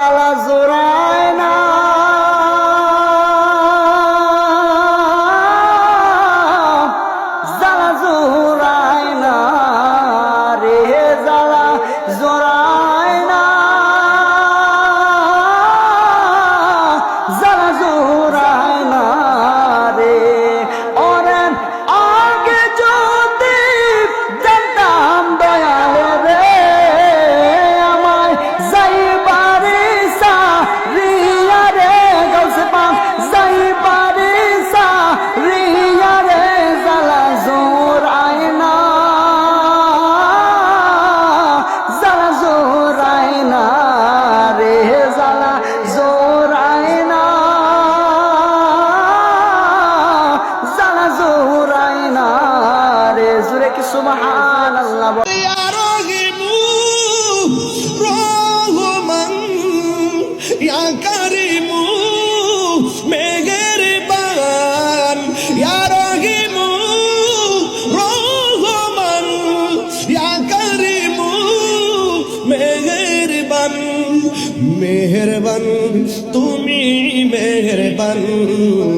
জালা জোড়ায় না। জালা জোড়ায় না রে জালা জোড়ায় না। জালা জোড়ায় সুবহান আল্লাহ মেহরবান তুমি মেহরবান।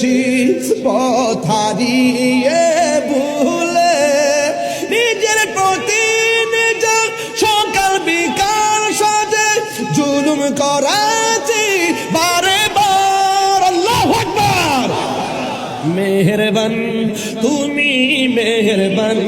দিয়েছি পথারিয়ে ভুলে নিজের প্রতি নিজ সকাল বিকাল সাজে জুলুম করাছি বারে বার। আল্লাহ আকবার। মেহরবান, তুমি মেহরবান।